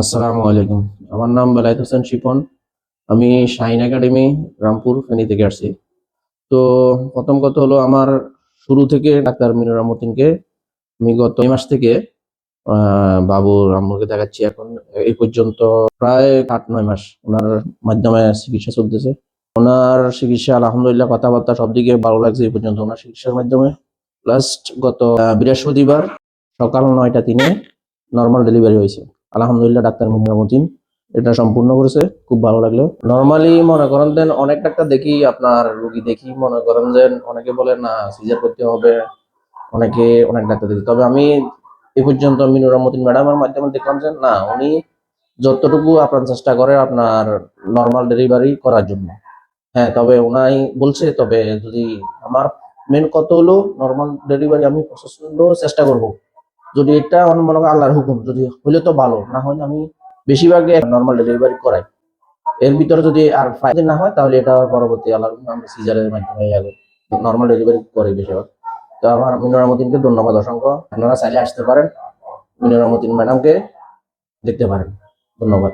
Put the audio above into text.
আসসালামু আলাইকুম। আমার নাম বেলায়েত হোসেন শিপন। আমি শাহিন একাডেমি, রামপুর, ফেনী থেকে আসছি। তো প্রথম কথা হলো, আমার শুরু থেকে ডাক্তার মিনুর রহমতিনকে আমি গত মাস থেকে বাবু রামপুরকে দেখাচ্ছি। এখন এই পর্যন্ত প্রায় আট, নয় মাস ওনার মাধ্যমে চিকিৎসা চলতেছে। ওনার চিকিৎসা, আলহামদুলিল্লাহ, কথাবার্তা সব দিকে ভালো লাগছে এই পর্যন্ত ওনার চিকিৎসার মাধ্যমে। লাস্ট গত বৃহস্পতিবার সকাল নয়টা তিনে নর্মাল ডেলিভারি হয়েছে। আলহামদুলিল্লাহ, ডাক্তার রহমতিন এটা সম্পূর্ণ করেছে, খুব ভালো লাগল। নর্মালি মনে করেন দেন, অনেক ডাক্তার দেখি আপনার রুগী দেখি, মনে করেন যে অনেকে বলে, না সিজার করতে হবে। অনেকে অনেক ডাক্তার দেখি। তবে আমি এ পর্যন্ত মিনুর রহমতিন ম্যাডামের মাধ্যমে দেখলাম যে, না, উনি যতটুকু আপনার চেষ্টা করে আপনার নর্মাল ডেলিভারি করার জন্য। হ্যাঁ তবে ওনাই বলছে, তবে যদি আমার মেন কত হলো নর্মাল ডেলিভারি আমি প্রচণ্ড চেষ্টা করব। যদি এটা আমার মনে করেন আল্লাহর হুকুম, যদি হলে তো ভালো, না হলে আমি বেশিরভাগ নর্মাল ডেলিভারি করাই। এর ভিতরে যদি আর ফাইদা না হয়, তাহলে এটা পরবর্তী আল্লাহর হুকুম আমি সিজারের মাধ্যমে গেলে নর্মাল ডেলিভারি করে বেশিরভাগ। তো আমার মিনুর ধন্যবাদ অসংখ্য। আপনারা চাইলে আসতে পারেন। মিনুর রহমতিন ম্যাডামকে দেখতে পারেন। ধন্যবাদ।